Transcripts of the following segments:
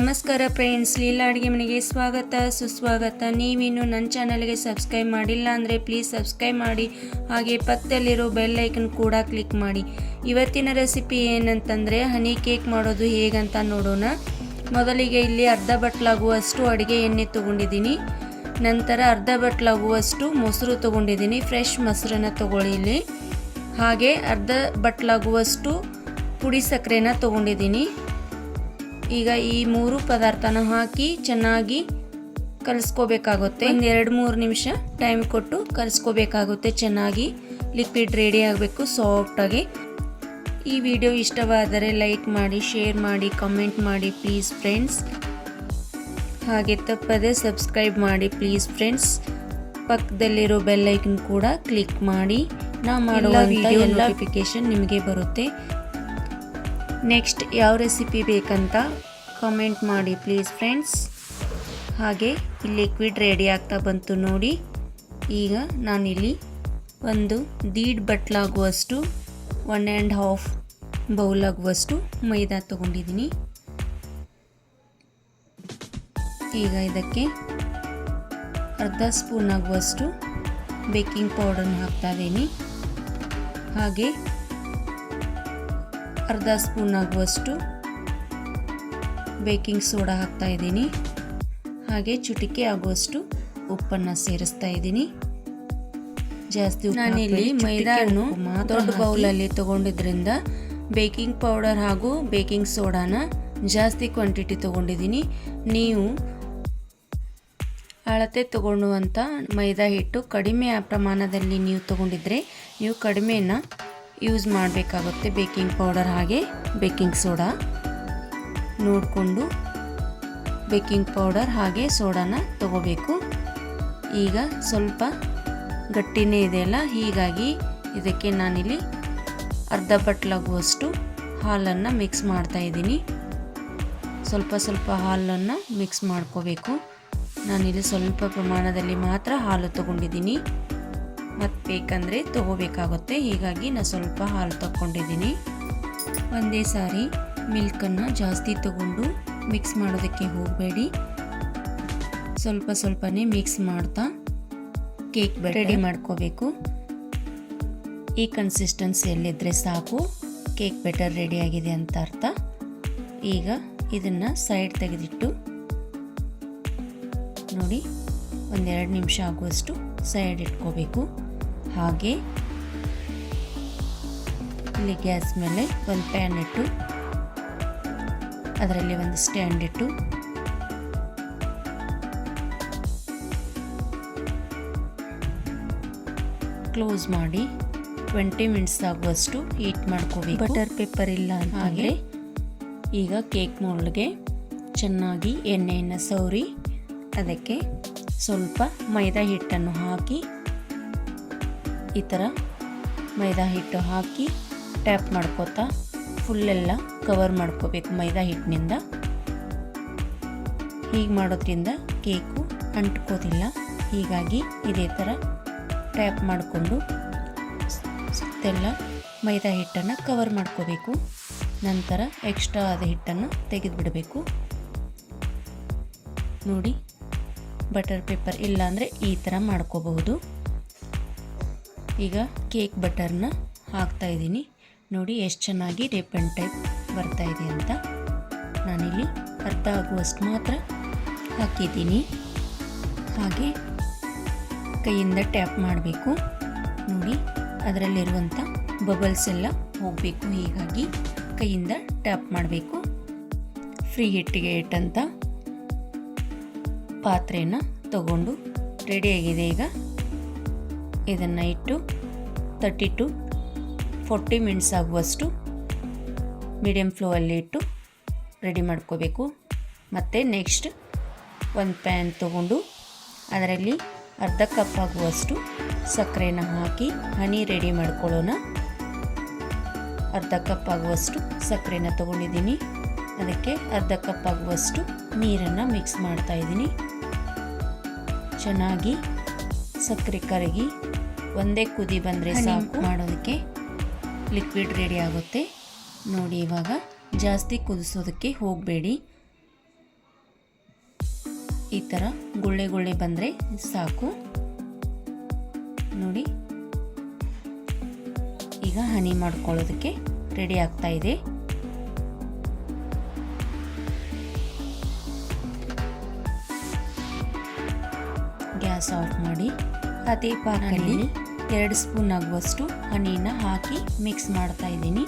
ನಮಸ್ಕಾರ ಫ್ರೆಂಡ್ಸ್, ಲೀಲಾ ಅಡುಗೆ ಮನೆಗೆ ಸ್ವಾಗತ, ಸುಸ್ವಾಗತ. ನೀವಿನ್ನು ನನ್ನ ಚಾನಲ್ಗೆ ಸಬ್ಸ್ಕ್ರೈಬ್ ಮಾಡಿಲ್ಲ ಅಂದರೆ ಪ್ಲೀಸ್ ಸಬ್ಸ್ಕ್ರೈಬ್ ಮಾಡಿ, ಹಾಗೆ ಪಕ್ಕದಲ್ಲಿರೋ ಬೆಲ್ ಐಕನ್ ಕೂಡ ಕ್ಲಿಕ್ ಮಾಡಿ. ಇವತ್ತಿನ ರೆಸಿಪಿ ಏನಂತಂದರೆ ಹನಿ ಕೇಕ್ ಮಾಡೋದು ಹೇಗಂತ ನೋಡೋಣ. ಮೊದಲಿಗೆ ಇಲ್ಲಿ ಅರ್ಧ ಬಟ್ಲಾಗುವಷ್ಟು ಅಡುಗೆ ಎಣ್ಣೆ ತೊಗೊಂಡಿದ್ದೀನಿ. ನಂತರ ಅರ್ಧ ಬಟ್ಲಾಗುವಷ್ಟು ಮೊಸರು ತೊಗೊಂಡಿದ್ದೀನಿ, ಫ್ರೆಶ್ ಮೊಸರನ್ನ ತೊಗೊಳ್ಳಿ ಇಲ್ಲಿ. ಹಾಗೆ ಅರ್ಧ ಬಟ್ಲಾಗುವಷ್ಟು ಪುಡಿ ಸಕ್ಕರೆನ ತೊಗೊಂಡಿದ್ದೀನಿ. ಈಗ ಈ ಮೂರು ಪದಾರ್ಥನ ಹಾಕಿ ಚೆನ್ನಾಗಿ ಕಲಿಸ್ಕೋಬೇಕಾಗುತ್ತೆ. ಒಂದು ಎರಡು ಮೂರು ನಿಮಿಷ ಟೈಮ್ ಕೊಟ್ಟು ಕಲಿಸ್ಕೋಬೇಕಾಗುತ್ತೆ ಚೆನ್ನಾಗಿ. ಲಿಕ್ವಿಡ್ ರೆಡಿ ಆಗಬೇಕು ಸಾಫ್ಟಾಗಿ ಈ ವಿಡಿಯೋ ಇಷ್ಟವಾದರೆ ಲೈಕ್ ಮಾಡಿ ಶೇರ್ ಮಾಡಿ ಕಮೆಂಟ್ ಮಾಡಿ ಪ್ಲೀಸ್ ಫ್ರೆಂಡ್ಸ್ ಹಾಗೆ ತಪ್ಪದೆ ಸಬ್ಸ್ಕ್ರೈಬ್ ಮಾಡಿ ಪ್ಲೀಸ್ ಫ್ರೆಂಡ್ಸ್ ಪಕ್ಕದಲ್ಲಿರೋ ಬೆಲ್ಲೈಕನ್ ಕೂಡ ಕ್ಲಿಕ್ ಮಾಡಿ. ನಾ ಮಾಡುವ ವಿಡಿಯೋ ನೋಟಿಫಿಕೇಶನ್ ನಿಮಗೆ ಬರುತ್ತೆ. ನೆಕ್ಸ್ಟ್ ಯಾವ ರೆಸಿಪಿ ಬೇಕಂತ ಕಮೆಂಟ್ ಮಾಡಿ ಪ್ಲೀಸ್ ಫ್ರೆಂಡ್ಸ್ ಹಾಗೆ ಈ ಲಿಕ್ವಿಡ್ ರೆಡಿ ಆಗ್ತಾ ಬಂತು ನೋಡಿ. ಈಗ ನಾನಿಲ್ಲಿ ಒಂದು ದೀಡ್ ಬಟ್ಲಾಗುವಷ್ಟು ಒನ್ ಆ್ಯಂಡ್ ಹಾಫ್ ಬೌಲ್ ಆಗುವಷ್ಟು ಮೈದಾ ತೊಗೊಂಡಿದ್ದೀನಿ. ಈಗ ಇದಕ್ಕೆ ಅರ್ಧ ಸ್ಪೂನ್ ಆಗುವಷ್ಟು ಬೇಕಿಂಗ್ ಪೌಡರ್ನ ಹಾಕ್ತಾ ಇದ್ದೀನಿ. ಹಾಗೆ ಅರ್ಧ ಸ್ಪೂನ್ ಆಗುವಷ್ಟು ಬೇಕಿಂಗ್ ಸೋಡಾ ಹಾಕ್ತಾ ಇದ್ದೀನಿ. ಹಾಗೆ ಚುಟಿಕೆ ಆಗುವಷ್ಟು ಉಪ್ಪನ್ನು ಸೇರಿಸ್ತಾ ಇದ್ದೀನಿ. ಜಾಸ್ತಿ ನಾನಿಲ್ಲಿ ಮೈದಾನು ದೊಡ್ಡ ಬೌಲಲ್ಲಿ ತೊಗೊಂಡಿದ್ರಿಂದ ಬೇಕಿಂಗ್ ಪೌಡರ್ ಹಾಗೂ ಬೇಕಿಂಗ್ ಸೋಡಾನ ಜಾಸ್ತಿ ಕ್ವಾಂಟಿಟಿ ತೊಗೊಂಡಿದ್ದೀನಿ. ನೀವು ಅಳತೆ ತೊಗೊಳ್ಳುವಂಥ ಮೈದಾ ಹಿಟ್ಟು ಕಡಿಮೆ ಪ್ರಮಾಣದಲ್ಲಿ ನೀವು ತೊಗೊಂಡಿದ್ರೆ ನೀವು ಕಡಿಮೆನ ಯೂಸ್ ಮಾಡಬೇಕಾಗುತ್ತೆ ಬೇಕಿಂಗ್ ಪೌಡರ್ ಹಾಗೆ ಬೇಕಿಂಗ್ ಸೋಡಾ. ನೋಡಿಕೊಂಡು ಬೇಕಿಂಗ್ ಪೌಡರ್ ಹಾಗೆ ಸೋಡಾನ ತಗೋಬೇಕು. ಈಗ ಸ್ವಲ್ಪ ಗಟ್ಟಿನೇ ಇದೆಯಲ್ಲ ಹೀಗಾಗಿ ಇದಕ್ಕೆ ನಾನಿಲ್ಲಿ ಅರ್ಧ ಬಟ್ಲಾಗುವಷ್ಟು ಹಾಲನ್ನು ಮಿಕ್ಸ್ ಮಾಡ್ತಾ ಇದ್ದೀನಿ. ಸ್ವಲ್ಪ ಸ್ವಲ್ಪ ಹಾಲನ್ನು ಮಿಕ್ಸ್ ಮಾಡ್ಕೋಬೇಕು. ನಾನಿಲ್ಲಿ ಸ್ವಲ್ಪ ಪ್ರಮಾಣದಲ್ಲಿ ಮಾತ್ರ ಹಾಲು ತಗೊಂಡಿದ್ದೀನಿ. ಮತ್ತು ಬೇಕಂದರೆ ತಗೋಬೇಕಾಗುತ್ತೆ, ಹೀಗಾಗಿ ನಾನು ಸ್ವಲ್ಪ ಹಾಲು ತಗೊಂಡಿದ್ದೀನಿ ಒಂದೇ ಸಾರಿ ಮಿಲ್ಕನ್ನು ಜಾಸ್ತಿ ತಗೊಂಡು ಮಿಕ್ಸ್ ಮಾಡೋದಕ್ಕೆ ಹೋಗಬೇಡಿ. ಸ್ವಲ್ಪ ಸ್ವಲ್ಪನೇ ಮಿಕ್ಸ್ ಮಾಡ್ತಾ ಕೇಕ್ ರೆಡಿ ಮಾಡ್ಕೋಬೇಕು. ಈ ಕನ್ಸಿಸ್ಟೆನ್ಸಿಯಲ್ಲಿದ್ದರೆ ಸಾಕು. ಕೇಕ್ ಬೆಟರ್ ರೆಡಿಯಾಗಿದೆ ಅಂತ ಅರ್ಥ. ಈಗ ಇದನ್ನು ಸೈಡ್ ತೆಗೆದಿಟ್ಟು ನೋಡಿ ಒಂದೆರಡು ನಿಮಿಷ ಆಗುವಷ್ಟು ಸೈಡ್ ಇಟ್ಕೋಬೇಕು. ಹಾಗೆ ಇಲ್ಲಿ ಗ್ಯಾಸ್ ಮೇಲೆ ಒಂದು ಪ್ಯಾನ್ ಇಟ್ಟು ಅದರಲ್ಲಿ ಒಂದು ಸ್ಟ್ಯಾಂಡ್ ಇಟ್ಟು ಕ್ಲೋಸ್ ಮಾಡಿ ಟ್ವೆಂಟಿ ಮಿನಿಟ್ಸ್ ಆಗುವಷ್ಟು ಹೀಟ್ ಮಾಡ್ಕೋಬೇಕು. ಬಟರ್ ಪೇಪರ್ ಇಲ್ಲ ಹಾಗೆ. ಈಗ ಕೇಕ್ ಮೋಲ್ಡ್ಗೆ ಚೆನ್ನಾಗಿ ಎಣ್ಣೆಯನ್ನು ಸವರಿ ಅದಕ್ಕೆ ಸ್ವಲ್ಪ ಮೈದಾ ಹಿಟ್ಟನ್ನು ಹಾಕಿ ಈ ಥರ ಮೈದಾ ಹಿಟ್ಟು ಹಾಕಿ ಟ್ಯಾಪ್ ಮಾಡ್ಕೋತಾ ಫುಲ್ಲೆಲ್ಲ ಕವರ್ ಮಾಡ್ಕೋಬೇಕು ಮೈದಾ ಹಿಟ್ಟಿನಿಂದ. ಹೀಗೆ ಮಾಡೋದ್ರಿಂದ ಕೇಕು ಅಂಟ್ಕೋದಿಲ್ಲ. ಹೀಗಾಗಿ ಇದೇ ಥರ ಟ್ಯಾಪ್ ಮಾಡಿಕೊಂಡು ಸುತ್ತೆಲ್ಲ ಮೈದಾ ಹಿಟ್ಟನ್ನು ಕವರ್ ಮಾಡ್ಕೋಬೇಕು. ನಂತರ ಎಕ್ಸ್ಟ್ರಾ ಆದ ಹಿಟ್ಟನ್ನು ತೆಗೆದುಬಿಡಬೇಕು. ನೋಡಿ, ಬಟರ್ ಪೇಪರ್ ಇಲ್ಲಾಂದರೆ ಈ ಥರ ಮಾಡ್ಕೋಬಹುದು. ಈಗ ಕೇಕ್ ಬಟರ್ನ ಹಾಕ್ತಾ ಇದ್ದೀನಿ. ನೋಡಿ ಎಷ್ಟು ಚೆನ್ನಾಗಿ ಟೈಪ್ ಬರ್ತಾ ಇದೆ ಅಂತ. ನಾನಿಲ್ಲಿ ಅರ್ಧ ಆಗುವಷ್ಟು ಮಾತ್ರ ಹಾಕಿದ್ದೀನಿ. ಹಾಗೆ ಕೈಯಿಂದ ಟ್ಯಾಪ್ ಮಾಡಬೇಕು. ನೋಡಿ ಅದರಲ್ಲಿರುವಂಥ ಬಬಲ್ಸ್ ಎಲ್ಲ ಹೋಗಬೇಕು. ಹೀಗಾಗಿ ಕೈಯಿಂದ ಟ್ಯಾಪ್ ಮಾಡಬೇಕು. ಫ್ರೀ ಹಿಟ್ಟಿಗೆ ಇಟ್ಟಂಥ ಪಾತ್ರೆಯನ್ನು ತಗೊಂಡು ರೆಡಿಯಾಗಿದೆ ಈಗ. ಇದನ್ನು ಇಟ್ಟು ತರ್ಟಿ ಟು ಫೋರ್ಟಿ ಮಿನಿಟ್ಸ್ ಆಗುವಷ್ಟು ಮೀಡಿಯಮ್ ಫ್ಲೋಲ್ಲಿ ಇಟ್ಟು ರೆಡಿ ಮಾಡ್ಕೋಬೇಕು. ಮತ್ತು ನೆಕ್ಸ್ಟ್ ಒಂದು ಪ್ಯಾನ್ ತೊಗೊಂಡು ಅದರಲ್ಲಿ ಅರ್ಧ ಕಪ್ ಆಗುವಷ್ಟು ಸಕ್ಕರೆನ ಹಾಕಿ ಹನಿ ರೆಡಿ ಮಾಡ್ಕೊಳ್ಳೋಣ. ಅರ್ಧ ಕಪ್ ಆಗುವಷ್ಟು ಸಕ್ಕರೆನ ತೊಗೊಂಡಿದ್ದೀನಿ. ಅದಕ್ಕೆ ಅರ್ಧ ಕಪ್ ಆಗುವಷ್ಟು ನೀರನ್ನು ಮಿಕ್ಸ್ ಮಾಡ್ತಾ ಇದ್ದೀನಿ. ಚೆನ್ನಾಗಿ ಸಕ್ಕರೆ ಕರಗಿ ಒಂದೇ ಕುದಿ ಬಂದರೆ ಸಾಕು. ಮಾಡೋದಕ್ಕೆ ಲಿಕ್ವಿಡ್ ರೆಡಿ ಆಗುತ್ತೆ. ನೋಡಿ ಇವಾಗ ಜಾಸ್ತಿ ಕುದಿಸೋದಕ್ಕೆ ಹೋಗಬೇಡಿ. ಈ ಥರ ಗುಳ್ಳೆ ಗುಳ್ಳೆ ಬಂದರೆ ಸಾಕು. ನೋಡಿ. ಈಗ ಹನಿ ಮಾಡ್ಕೊಳ್ಳೋದಕ್ಕೆ ರೆಡಿ ಆಗ್ತಾ ಇದೆ. ಗ್ಯಾಸ್ ಆಫ್ ಮಾಡಿ. ಅದೇ ಪಾಕಲ್ಲಿ ಎರಡು ಸ್ಪೂನ್ ಆಗುವಷ್ಟು ಹನಿನ ಹಾಕಿ ಮಿಕ್ಸ್ ಮಾಡ್ತಾ ಇದ್ದೀನಿ.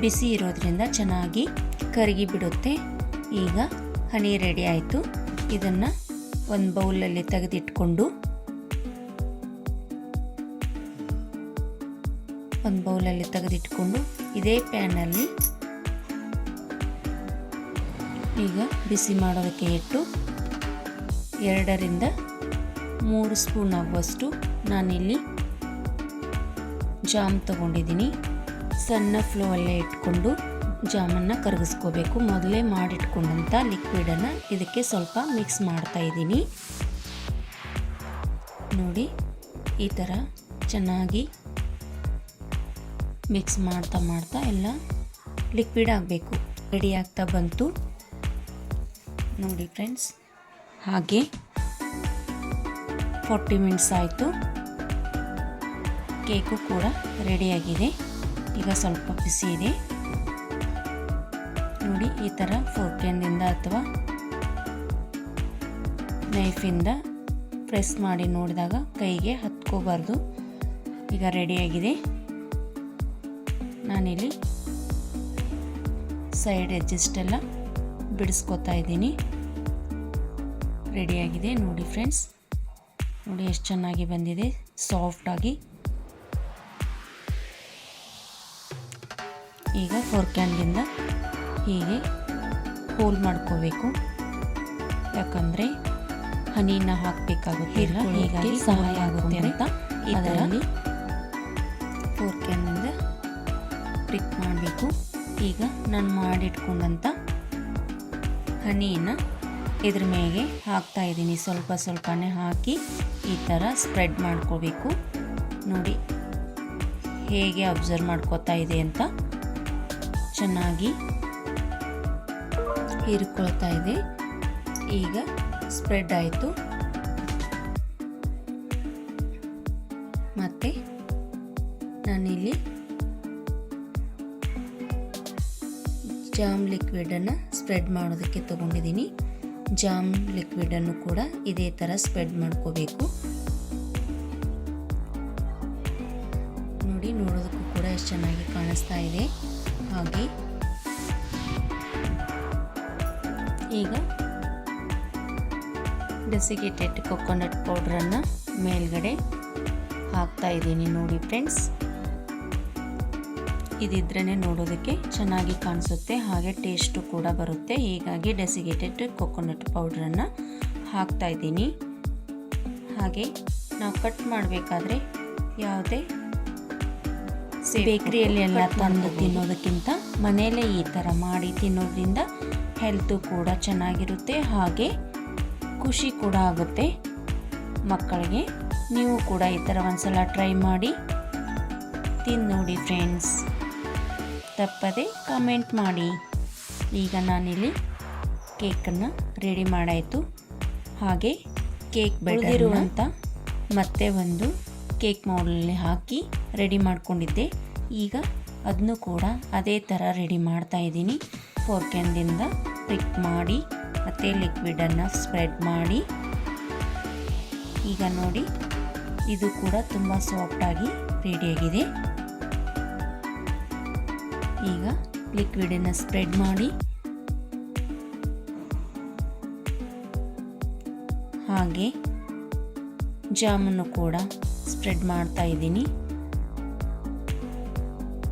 ಬಿಸಿ ಇರೋದ್ರಿಂದ ಚೆನ್ನಾಗಿ ಕರಗಿ ಬಿಡುತ್ತೆ. ಈಗ ಹನಿ ರೆಡಿ ಆಯಿತು. ಇದನ್ನು ಒಂದು ಬೌಲಲ್ಲಿ ತೆಗೆದಿಟ್ಕೊಂಡು ಒಂದು ಬೌಲಲ್ಲಿ ತೆಗೆದಿಟ್ಕೊಂಡು ಇದೇ ಪ್ಯಾನಲ್ಲಿ ಈಗ ಬಿಸಿ ಮಾಡೋದಕ್ಕೆ ಇಟ್ಟು ಎರಡರಿಂದ ಮೂರು ಸ್ಪೂನ್ ಆಗುವಷ್ಟು ನಾನಿಲ್ಲಿ ಜಾಮ್ ತಗೊಂಡಿದ್ದೀನಿ. ಸಣ್ಣ ಫ್ಲೋ ಅಲ್ಲೇ ಇಟ್ಕೊಂಡು ಜಾಮನ್ನು ಕರಗಿಸ್ಕೋಬೇಕು. ಮೊದಲೇ ಮಾಡಿಟ್ಕೊಂಡಂಥ ಲಿಕ್ವಿಡನ್ನು ಇದಕ್ಕೆ ಸ್ವಲ್ಪ ಮಿಕ್ಸ್ ಮಾಡ್ತಾ ಇದ್ದೀನಿ. ನೋಡಿ, ಈ ಥರ ಚೆನ್ನಾಗಿ ಮಿಕ್ಸ್ ಮಾಡ್ತಾ ಮಾಡ್ತಾ ಎಲ್ಲ ಲಿಕ್ವಿಡ್ ಆಗಬೇಕು. ರೆಡಿ ಆಗ್ತಾ ಬಂತು. ನೋಡಿ ಫ್ರೆಂಡ್ಸ್ ಹಾಗೆ ಫೋರ್ಟಿ ಮಿನಿಟ್ಸ್ ಆಯಿತು. ಕೇಕು ಕೂಡ ರೆಡಿಯಾಗಿದೆ. ಈಗ ಸ್ವಲ್ಪ ಬಿಸಿ ಇದೆ. ನೋಡಿ, ಈ ಥರ ಫೋರ್ಕೆನ್ದಿಂದ ಅಥವಾ ನೈಫಿಂದ ಪ್ರೆಸ್ ಮಾಡಿ ನೋಡಿದಾಗ ಕೈಗೆ ಹತ್ಕೋಬಾರ್ದು. ಈಗ ರೆಡಿಯಾಗಿದೆ. ನಾನಿಲ್ಲಿ ಸೈಡ್ ಎಡ್ಜಸ್ಟೆಲ್ಲ ಬಿಡಿಸ್ಕೊತಾ ಇದ್ದೀನಿ. ರೆಡಿಯಾಗಿದೆ ನೋಡಿ ಫ್ರೆಂಡ್ಸ್. ನೋಡಿ, ಎಷ್ಟು ಚೆನ್ನಾಗಿ ಬಂದಿದೆ. ಸಾಫ್ಟಾಗಿ ಈಗ ಫೋರ್ಕ್ಯಾನ್ದಿಂದ ಹೀಗೆ ಹೋಲ್ ಮಾಡ್ಕೋಬೇಕು. ಯಾಕಂದರೆ ಹನಿನ ಹಾಕಬೇಕಾಗುತ್ತೆ ಹೀಗಾಗಿ ಸಹಾಯ ಆಗುತ್ತೆ ಅಂತ ಇದರಲ್ಲಿ ಫೋರ್ಕ್ಯಾನಿಂದ ಪ್ರಿಕ್ ಮಾಡಬೇಕು. ಈಗ ನಾನು ಮಾಡಿಟ್ಕೊಂಡಂಥ ಹನಿಯನ್ನು ಇದ್ರ ಮೇಲೆ ಹಾಕ್ತಾ ಇದ್ದೀನಿ. ಸ್ವಲ್ಪ ಸ್ವಲ್ಪನೇ ಹಾಕಿ ಈ ಥರ ಸ್ಪ್ರೆಡ್ ಮಾಡ್ಕೋಬೇಕು. ನೋಡಿ ಹೇಗೆ ಅಬ್ಸರ್ವ್ ಮಾಡ್ಕೋತಾ ಇದೆ ಅಂತ. ಚೆನ್ನಾಗಿ ಹೀರಿಕೊಳ್ತಾ ಇದೆ. ಈಗ ಸ್ಪ್ರೆಡ್ ಆಯಿತು. ಮತ್ತು ನಾನಿಲ್ಲಿ ಜಾಮ್ ಲಿಕ್ವಿಡನ್ನು ಸ್ಪ್ರೆಡ್ ಮಾಡೋದಕ್ಕೆ ತೊಗೊಂಡಿದ್ದೀನಿ. ಜಾಮ್ ಲಿಕ್ವಿಡನ್ನು ಕೂಡ ಇದೇ ಥರ ಸ್ಪ್ರೆಡ್ ಮಾಡ್ಕೋಬೇಕು. ನೋಡಿ, ನೋಡೋದಕ್ಕೂ ಕೂಡ ಎಷ್ಟು ಚೆನ್ನಾಗಿ ಕಾಣಿಸ್ತಾ ಇದೆ. ಹಾಗೆ. ಈಗ ಡೆಸಿಗೇಟೆಡ್ ಕೊಕೊನಟ್ ಪೌಡ್ರನ್ನು ಮೇಲ್ಗಡೆ ಹಾಕ್ತಾ ಇದ್ದೀನಿ ನೋಡಿ ಫ್ರೆಂಡ್ಸ್ ಇದಿದ್ರೇ ನೋಡೋದಕ್ಕೆ ಚೆನ್ನಾಗಿ ಕಾಣಿಸುತ್ತೆ, ಹಾಗೆ ಟೇಸ್ಟು ಕೂಡ ಬರುತ್ತೆ. ಹೀಗಾಗಿ ಡೆಸಿಗೇಟೆಡ್ ಕೊಕೊನಟ್ ಪೌಡ್ರನ್ನು ಹಾಕ್ತಾ ಇದ್ದೀನಿ. ಹಾಗೆ ನಾವು ಕಟ್ ಮಾಡಬೇಕಾದ್ರೆ ಯಾವುದೇ ಬೇಕ್ರಿಯಲ್ಲಿ ಎಲ್ಲ ತಂದು ತಿನ್ನೋದಕ್ಕಿಂತ ಮನೆಯಲ್ಲೇ ಈ ಥರ ಮಾಡಿ ತಿನ್ನೋದ್ರಿಂದ ಹೆಲ್ತು ಕೂಡ ಚೆನ್ನಾಗಿರುತ್ತೆ ಹಾಗೆ ಖುಷಿ ಕೂಡ ಆಗುತ್ತೆ. ಮಕ್ಕಳಿಗೆ ನೀವು ಕೂಡ ಈ ಥರ ಒಂದ್ಸಲ ಟ್ರೈ ಮಾಡಿ ತಿಂದು ನೋಡಿ ಫ್ರೆಂಡ್ಸ್ ತಪ್ಪದೆ ಕಮೆಂಟ್ ಮಾಡಿ. ಈಗ ನಾನಿಲ್ಲಿ ಕೇಕನ್ನು ರೆಡಿ ಮಾಡಾಯಿತು. ಹಾಗೆ ಕೇಕ್ ಬೆಳೆದಿರುವಂಥ ಮತ್ತೆ ಒಂದು ಕೇಕ್ ಮೌಲಲ್ಲಿ ಹಾಕಿ ರೆಡಿ ಮಾಡ್ಕೊಂಡಿದ್ದೆ. ಈಗ ಅದನ್ನು ಕೂಡ ಅದೇ ಥರ ರೆಡಿ ಮಾಡ್ತಾ ಇದ್ದೀನಿ. ಫೋರ್ಕೆಂದಿಂದ ಪ್ರಿಕ್ ಮಾಡಿ, ಮತ್ತು ಲಿಕ್ವಿಡನ್ನು ಸ್ಪ್ರೆಡ್ ಮಾಡಿ. ಈಗ ನೋಡಿ, ಇದು ಕೂಡ ತುಂಬ ಸಾಫ್ಟಾಗಿ ರೆಡಿಯಾಗಿದೆ ಈಗ ಲಿಕ್ವಿಡನ್ನು ಸ್ಪ್ರೆಡ್ ಮಾಡಿ. ಹಾಗೆ ಜಾಮನ್ನು ಕೂಡ ಸ್ಪ್ರೆಡ್ ಮಾಡ್ತಾ ಇದ್ದೀನಿ.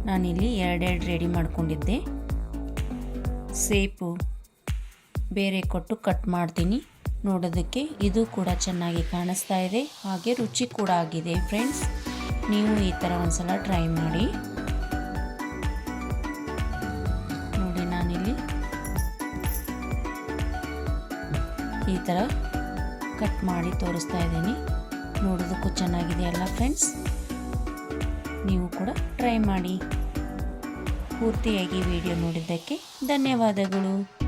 ನಾನಿಲ್ಲಿ ಎರಡೆರಡು ರೆಡಿ ಮಾಡ್ಕೊಂಡಿದ್ದೆ. ಸೇಪು ಬೇರೆ ಕೊಟ್ಟು ಕಟ್ ಮಾಡ್ತೀನಿ. ನೋಡೋದಕ್ಕೆ ಇದು ಕೂಡ ಚೆನ್ನಾಗಿ ಕಾಣಿಸ್ತಾ ಇದೆ. ಹಾಗೆ ರುಚಿ ಕೂಡ ಆಗಿದೆ ಫ್ರೆಂಡ್ಸ್ ನೀವು ಈ ಥರ ಒಂದ್ಸಲ ಟ್ರೈ ಮಾಡಿ. ನೋಡಿ ನಾನಿಲ್ಲಿ ಈ ಥರ ಕಟ್ ಮಾಡಿ ತೋರಿಸ್ತಾ ಇದ್ದೀನಿ. ನೋಡೋದಕ್ಕೂ ಚೆನ್ನಾಗಿದೆ ಅಲ್ಲ ಫ್ರೆಂಡ್ಸ್ ನೀವು ಕೂಡ ಟ್ರೈ ಮಾಡಿ. ಪೂರ್ತಿಯಾಗಿ ವಿಡಿಯೋ ನೋಡಿದ್ದಕ್ಕೆ ಧನ್ಯವಾದಗಳು.